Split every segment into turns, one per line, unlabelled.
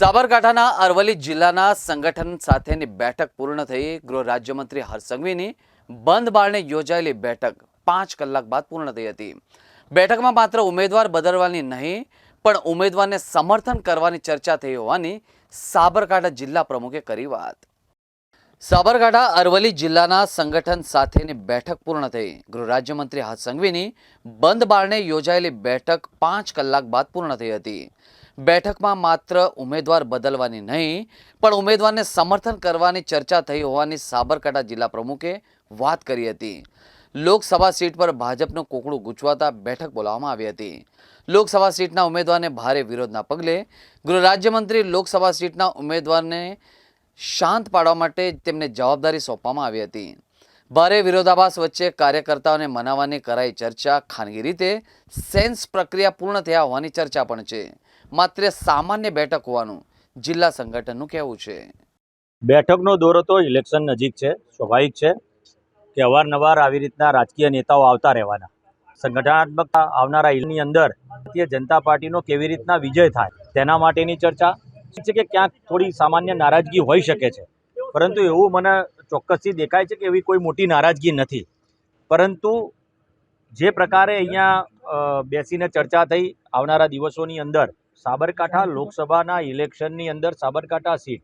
સાબરકાંઠાના અરવલ્લી જિલ્લાના સંગઠન સાથેની બેઠક પૂર્ણ થઈ. ગૃહ રાજ્યમંત્રી હરસંઘવીની બંધ બારણે યોજાયેલી બેઠક પાંચ કલાક બાદ પૂર્ણ થઈ હતી. બેઠકમાં માત્ર ઉમેદવાર બદલવાની નહીં, પણ ઉમેદવારને સમર્થન કરવાની ચર્ચા થઈ હોવાની સાબરકાંઠા જિલ્લા પ્રમુખે કરી વાત. સાબરકાંઠા અરવલ્લી જિલ્લાના સંગઠન સાથેની બેઠક પૂર્ણ થઈ. ગૃહ રાજ્યમંત્રી હરસંઘવીની સંઘવીની બંધ બારણે યોજાયેલી બેઠક પાંચ કલાક બાદ પૂર્ણ થઈ હતી. બેઠકમાં માત્ર ઉમેદવાર બદલવાની નહીં, પણ ઉમેદવારને સમર્થન કરવાની ચર્ચા થઈ હોવાની સાબરકાંઠા જિલ્લા પ્રમુખે વાત કરી હતી. લોકસભા સીટ પર ભાજપનું કોકડું ગૂંચવાતા બેઠક બોલાવવામાં આવી હતી. લોકસભા સીટના ઉમેદવારને ભારે વિરોધના પગલે ગૃહ રાજ્યમંત્રી લોકસભા સીટના ઉમેદવારને શાંત પાડવા માટે તેમને જવાબદારી સોંપવામાં આવી હતી. ભારે વિરોધાભાસ વચ્ચે કાર્યકર્તાઓને મનાવવાની કરાઈ ચર્ચા ખાનગી રીતે સેન્સ પ્રક્રિયા પૂર્ણ થયા હોવાની ચર્ચા પણ છે. માત્ર સામાન્ય બેઠક હોવાનું જિલ્લા સંગઠનનું કહેવું છે.
બેઠકનો દોરો તો ઇલેક્શન નજીક છે, સ્વાભાવિક છે કે અવારનવાર આવી રીતના રાજકીય નેતાઓ આવતા રહેવાના. સંગઠનાત્મક આવનારા ઇલની અંદર ભારતીય જનતા પાર્ટીનો કેવી રીતના વિજય થાય તેના માટેની ચર્ચા છે કે ક્યાંક થોડી સામાન્ય નારાજગી હોઈ શકે છે. પરંતુ એવું મને ચોક્કસથી દેખાય છે કે એવી કોઈ મોટી નારાજગી નથી. પરંતુ જે પ્રકારે અહીંયા બેસીને ચર્ચા થઈ આવનારા દિવસોની અંદર સાબરકાંઠા લોકસભાના ઇલેક્શનની અંદર સાબરકાંઠા સીટ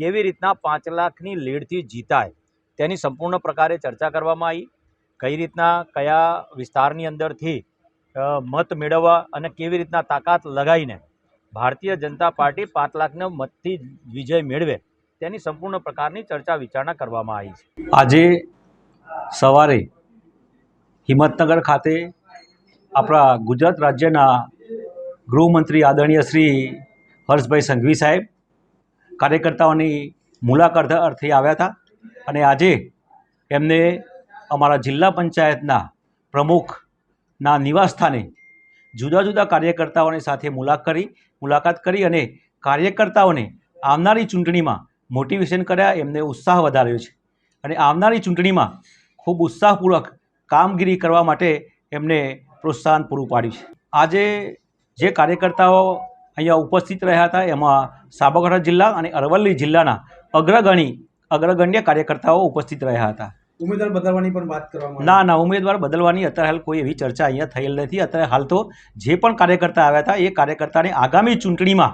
કેવી રીતના પાંચ લાખની લીડથી જીતાય તેની સંપૂર્ણ પ્રકારે ચર્ચા કરવામાં આવી. કઈ રીતના કયા વિસ્તારની અંદરથી મત મેળવવા અને કેવી રીતના તાકાત લગાવીને ભારતીય જનતા પાર્ટી પાંચ લાખના મતથી વિજય મેળવે તેની સંપૂર્ણ પ્રકારની ચર્ચા વિચારણા કરવામાં આવી છે.
આજે સવારે હિંમતનગર ખાતે આપણા ગુજરાત રાજ્યના ગૃહમંત્રી આદરણીય શ્રી હર્ષભાઈ સંઘવી સાહેબ, કાર્યકર્તાઓની મુલાકાત અર્થે આવ્યા હતા અને આજે એમને અમારા જિલ્લા પંચાયતના પ્રમુખના નિવાસસ્થાને જુદા જુદા કાર્યકર્તાઓની સાથે મુલાકાત કરી મુલાકાત કરી અને કાર્યકર્તાઓને આવનારી ચૂંટણીમાં મોટિવેશન કર્યા, એમને ઉત્સાહ વધાર્યો છે. અને આવનારી ચૂંટણીમાં ખૂબ ઉત્સાહપૂર્વક કામગીરી કરવા માટે એમને પ્રોત્સાહન પૂરું પાડ્યું છે. આજે જે કાર્યકર્તાઓ અહીંયા ઉપસ્થિત રહ્યા હતા એમાં સાબરકાંઠા જિલ્લા અને અરવલ્લી જિલ્લાના અગ્રગણી અગ્રગણ્ય કાર્યકર્તાઓ ઉપસ્થિત રહ્યા હતા.
ઉમેદવાર બદલવાની પણ વાત કરવામાં
ના ના ઉમેદવાર બદલવાની અત્યારે હાલ કોઈ એવી ચર્ચા અહીંયા થયેલ નથી. અત્યારે હાલ તો જે પણ કાર્યકર્તા આવ્યા હતા એ કાર્યકર્તાને આગામી ચૂંટણીમાં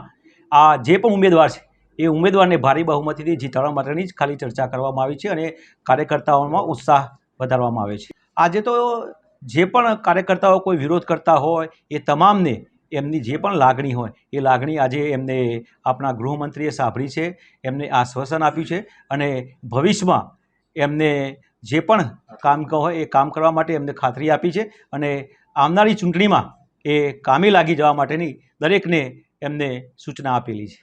આ જે પણ ઉમેદવાર છે એ ઉમેદવારને ભારે બહુમતીથી જીતાડવા માટેની જ ખાલી ચર્ચા કરવામાં આવી છે અને કાર્યકર્તાઓમાં ઉત્સાહ વધારવામાં આવે છે. આજે તો જે પણ કાર્યકર્તાઓ કોઈ વિરોધ કરતા હોય એ તમામને એમની જે પણ લાગણી હોય, એ લાગણી આજે એમને આપણા ગૃહમંત્રીએ સાંભળી છે, એમને આશ્વાસન આપ્યું છે અને ભવિષ્યમાં એમને જે પણ કામ હોય એ કામ કરવા માટે એમને ખાતરી આપી છે અને આવનારી ચૂંટણીમાં એ કામે લાગી જવા માટેની દરેકને એમને સૂચના આપેલી છે.